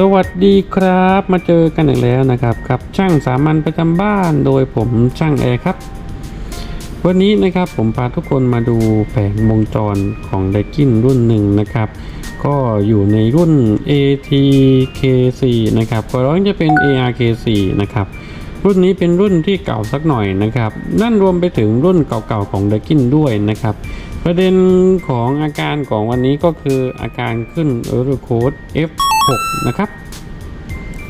สวัสดีครับมาเจอกันอีกแล้วนะครับกับช่างสามัญประจำบ้านโดยผมช่างแอร์ครับ วันนี้นะครับผมพาทุกคนมาดูแผงวงจรของไดกินรุ่นหนึ่งนะครับ ก็อยู่ในรุ่น ATK4 นะครับก็ร้องจะเป็น ARK4 นะครับรุ่นนี้เป็นรุ่นที่เก่าสักหน่อยนะครับนั่นรวมไปถึงรุ่นเก่าๆของไดกินด้วยนะครับ ประเด็นของอาการของวันนี้ก็คืออาการขึ้น Error Code F6 นะครับ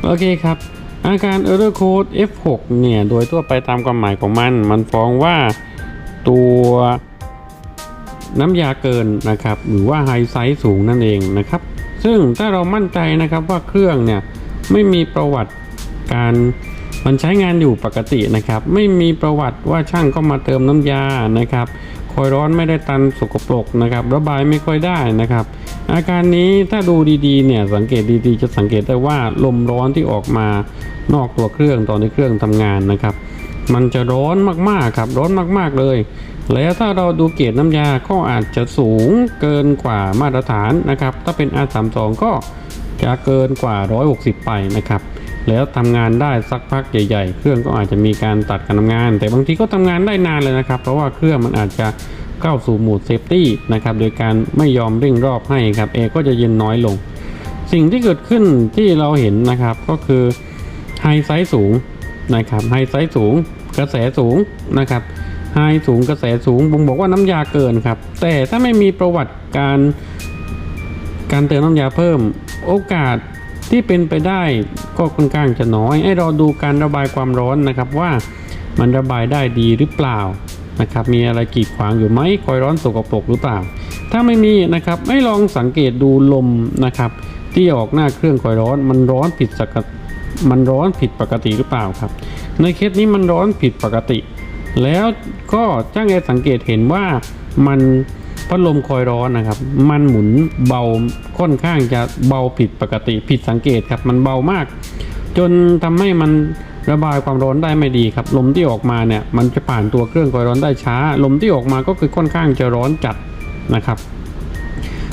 โอเคครับ อาการ Error Code F6 เนี่ย โดยทั่วไปตามความหมายของมัน มันฟ้องว่าตัวน้ำยาเกินนะครับ หรือว่าไฮไซส์สูงนั่นเองนะครับ ซึ่งถ้าเรามั่นใจนะครับว่าเครื่องเนี่ย ไม่มีประวัติการมันใช้งานอยู่ปกตินะครับ ไม่มีประวัติว่าช่างก็มาเติมน้ำยานะครับ คอยร้อนไม่ได้ตันสกปรกนะครับระบายไม่ค่อยได้นะครับ อาการนี้ถ้าดูดีๆเนี่ยสังเกตดีๆ จะสังเกตได้ว่าลมร้อนที่ออกมานอกตัวเครื่องตอนที่เครื่องทำงานนะครับ มันจะร้อนมากๆครับร้อนมากๆเลย แล้วถ้าเราดูเกรดน้ำยาก็อาจจะสูงเกินกว่ามาตรฐานนะครับ ถ้าเป็น R32 ก็จะเกินกว่า 160 ไปนะครับ แล้วทำงานได้สักพักใหญ่ ๆ เครื่องก็อาจจะมีการตัดการทำงาน แต่บางทีก็ทำงานได้นานเลยนะครับ เพราะว่าเครื่องมันอาจจะเข้าสู่โหมดเซฟตี้นะครับโดยการไม่ยอมเร่งรอบให้ครับแอร์ก็จะเย็นน้อยลง สิ่งที่เกิดขึ้นที่เราเห็นนะครับก็คือไฮไซส์สูงนะครับไฮไซส์สูง กระแสสูงนะครับไฮสูงกระแสสูงบ่งบอกว่าน้ำยาเกินครับ แต่ถ้าไม่มีประวัติการการเติมน้ำยาเพิ่มโอกาส ที่เป็นไปได้ก็ค่อนข้างจะน้อยให้เราดูการระบายความร้อนนะครับว่ามันระบายได้ดีหรือเปล่านะครับมีอะไรกีดขวางอยู่ไหมคอยร้อนสกปรกหรือเปล่า ถ้าไม่มีนะครับให้ลองสังเกตดูลมนะครับ ที่ออกหน้าเครื่องคอยร้อน มันร้อนผิดสกมันร้อนผิดปกติหรือเปล่าครับ ในเคสนี้มันร้อนผิดปกติ แล้วก็จ้างแอสังเกตเห็นว่ามัน พัดลมคอยร้อนนะครับ มันหมุนเบาค่อนข้างจะเบาผิดปกติผิดสังเกตครับ มันเบามาก จนทำให้มันระบายความร้อนได้ไม่ดีครับ ลมที่ออกมาเนี่ยมันจะผ่านตัวเครื่องคอยร้อนได้ช้า ลมที่ออกมาก็คือค่อนข้างจะร้อนจัดนะครับ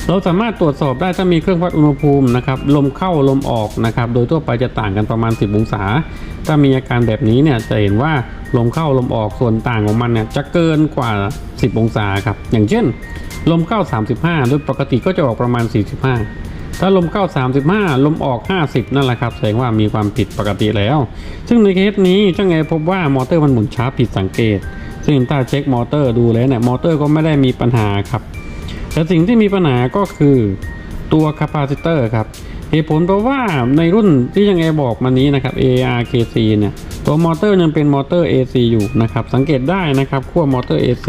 เราสามารถตรวจสอบได้ถ้ามีเครื่องวัดอุณหภูมินะครับลมเข้าลมออกนะครับโดยทั่วไปจะต่างกันประมาณ 10 องศา ถ้ามีอาการแบบนี้เนี่ยจะเห็นว่าลมเข้าลมออกส่วนต่างของมันเนี่ยจะเกินกว่า 10 องศาครับอย่างเช่น ลมเข้า 35 โดยปกติก็จะออกประมาณ 45 ถ้าลมเข้า 35 ลมออก 50 นั่นแหละครับแสดงว่ามีความผิดปกติแล้ว ซึ่งในเคสนี้ช่างแอร์พบว่ามอเตอร์มันหมุนช้าผิดสังเกต ซึ่งถ้าเช็คมอเตอร์ดูแล้วเนี่ยมอเตอร์ก็ไม่ได้มีปัญหาครับ แต่สิ่งที่มีปัญหาก็คือตัวคาปาซิเตอร์ครับเหตุผลเพราะว่าในรุ่นที่ยังแอบอกมานี้นะครับ ARKC เนี่ยตัวมอเตอร์ยังเป็นมอเตอร์ AC อยู่นะครับสังเกตได้นะครับขั้วมอเตอร์ AC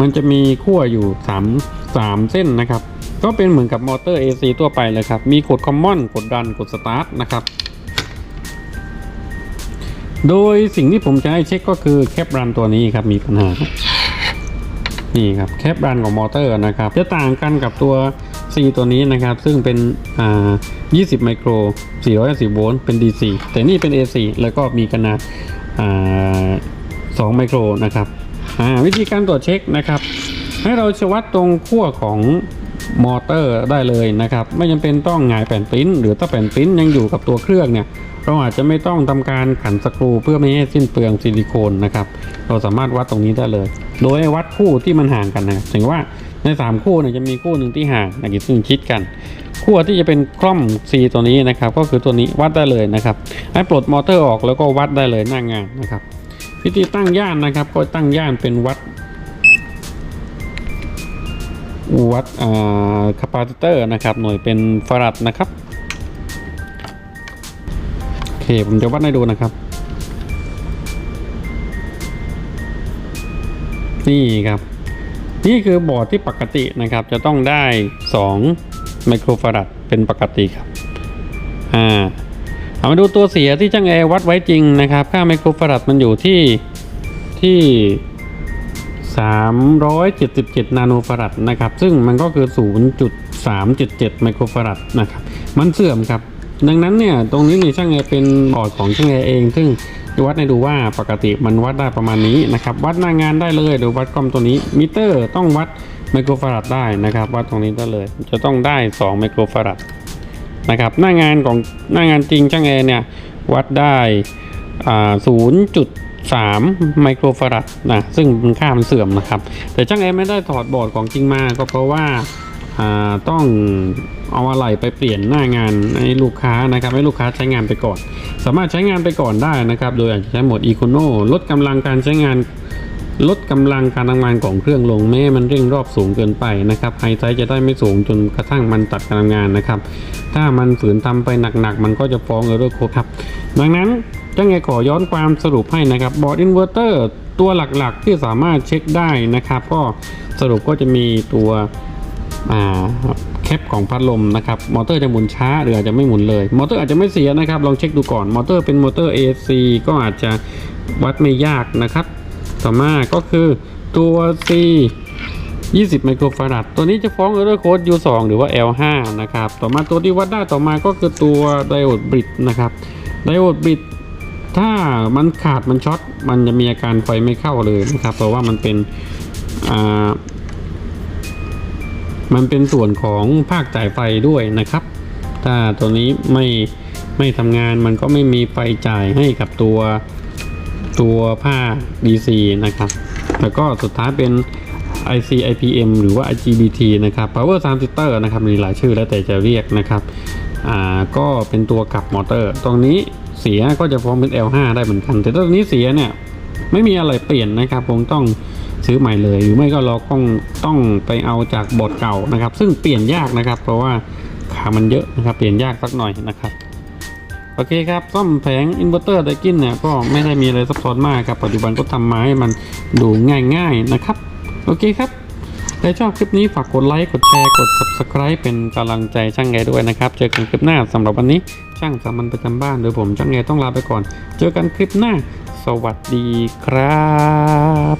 มันจะมีขั้วอยู่3 3 เส้นนะครับก็เป็นเหมือนกับมอเตอร์ AC ทั่วไปเลยครับ มีกดคอมมอนกดดันกดสตาร์ทนะครับ โดยสิ่งที่ผมจะให้เช็คก็คือแคปรันตัวนี้ครับมีปัญหา นี่ครับแคปรันของมอเตอร์นะครับ จะต่างกันกับตัว C ตัวนี้นะครับ ซึ่งเป็นอ่า20 ไมโคร 450 โวลต์เป็น DC แต่นี่เป็น AC แล้วก็มีขนาดอ่า2ไมโครนะครับวิธีการตรวจเช็คนะครับ ให้เราชวัดตรงขั้วของ มอเตอร์ได้เลยนะครับ ไม่จำเป็นต้องหงายแผ่นปิ้น หรือถ้าแผ่นปิ้นยังอยู่กับตัวเครื่องเนี่ยเราอาจจะไม่ต้องทำการขันสกรูเพื่อไม่ให้สิ้นเปลืองซิลิโคนนะครับเราสามารถวัดตรงนี้ได้เลย โดยวัดคู่ที่มันห่างกันนะถึงว่าใน 3 คู่เนี่ยจะมีคู่หนึ่งที่ห่างนะครับซึ่งชิดกันคู่ที่จะเป็นคล่อม C ตัวนี้นะครับ ก็คือตัวนี้วัดได้เลยนะครับให้ปลดมอเตอร์ออกแล้วก็วัดได้เลยหน้างานนะครับ วิธีตั้งย่านนะครับ ก็ตั้งย่านเป็นวัด วัดอ่าคาปาซิเตอร์นะครับหน่วยเป็นฟารัดนะครับโอเคผมจะวัดให้ดูนะครับ นี่ครับ นี่คือบอร์ดที่ปกตินะครับ จะต้องได้ 2 ไมโครฟารัดเป็นปกติครับอ่าเอามาดูตัวเสียที่ช่างแอร์วัดไว้จริงนะครับ ค่าไมโครฟารัดมันอยู่ที่ที่ 377 นาโนฟารัดนะครับ ซึ่งมันก็คือ 0.377 ไมโครฟารัดนะครับ มันเสื่อมครับ ดังนั้นเนี่ยตรงนี้ในช่างแอร์เป็นบอร์ดของช่างแอร์เอง ซึ่งวัดให้ดูว่าปกติมันวัดได้ประมาณนี้นะครับ วัดหน้างานได้เลยหรือวัดกล้องตัวนี้มิเตอร์ต้องวัดไมโครฟารัดได้นะครับ วัดตรงนี้ได้เลย จะต้องได้ 2 ไมโครฟารัดนะครับ หน้างานของหน้างานจริงช่างแอร์เนี่ยวัดได้อ่า0.3ไมโครฟารัดนะซึ่งมันค่ามันเสื่อมนะครับ แต่ช่างแอร์ไม่ได้ถอดบอร์ดของจริงมาก็เพราะว่าต้องเอาอะไรไปเปลี่ยนหน้างานให้ลูกค้านะครับให้ลูกค้าใช้งานไปก่อน สามารถใช้งานไปก่อนได้นะครับ โดยอาจจะใช้โหมด Econo ลดกำลังการใช้งานลดกำลังการทำงานของเครื่องลงไม่ให้มันเร่งรอบสูงเกินไปนะครับไฮไซจะได้ไม่สูงจนกระทั่งมันตัดการทำงานนะครับ ถ้ามันฝืนทำไปหนักๆ มันก็จะฟ้องเออร์โคครับ ดังนั้น จังไงขอย้อนความสรุปให้นะครับบอร์ดอินเวอร์เตอร์ตัวหลักๆที่สามารถเช็คได้นะครับ ก็สรุปก็จะมีตัวแคปของพัดลมนะครับมอเตอร์จะหมุนช้าหรืออาจจะไม่หมุนเลย มอเตอร์อาจจะไม่เสียนะครับ ลองเช็คดูก่อนมอเตอร์เป็นมอเตอร์ AC ก็อาจจะวัดไม่ยากนะครับ ต่อมาก็คือตัว C 20 ไมโครฟารัดตัวนี้จะฟ้องเออร์โค้ด U2 หรือว่า L5 นะครับ ต่อมาตัวที่วัดได้ต่อมาก็คือตัวไดโอดบริดนะครับไดโอดบริด ถ้ามันขาดมันช็อตมันจะมีอาการไฟไม่เข้าเลยนะครับเพราะว่ามันเป็นอ่ามันเป็นส่วนของภาคจ่ายไฟด้วยนะครับ ถ้าตัวนี้ไม่ไม่ทำงานมันก็ไม่มีไฟจ่ายให้กับตัวตัวผ้า DC นะครับ แล้วก็สุดท้ายเป็น IC IPM หรือว่า IGBT นะครับ Power Transistor นะครับ มีหลายชื่อแล้วแต่จะเรียกนะครับ อ่า ก็เป็นตัวกลับมอเตอร์ ตรงนี้ เสียก็จะฟ้องเป็น L5 ได้เหมือนกัน แต่ตัวนี้เสียเนี่ยไม่มีอะไรเปลี่ยนนะครับคงต้องซื้อใหม่เลย หรือไม่ก็เราต้องต้องไปเอาจากบอร์ดเก่านะครับ ซึ่งเปลี่ยนยากนะครับ เพราะว่าขามันเยอะนะครับเปลี่ยนยากสักหน่อยนะครับโอเคครับซ่อมแผงอินเวอร์เตอร์ไดกินเนี่ยก็ไม่ได้มีอะไรซับซ้อนมากครับปัจจุบันก็ทำมาให้มันดูง่ายๆนะครับโอเคครับถ้าชอบคลิปนี้ฝากกดไลค์กดแชร์กด subscribe เป็นกำลังใจช่างแงด้วยนะครับ เจอกันคลิปหน้าสำหรับวันนี้ ช่างสามัญประจำบ้านโดยผมช่างแงต้องลาไปก่อน เจอกันคลิปหน้า สวัสดีครับ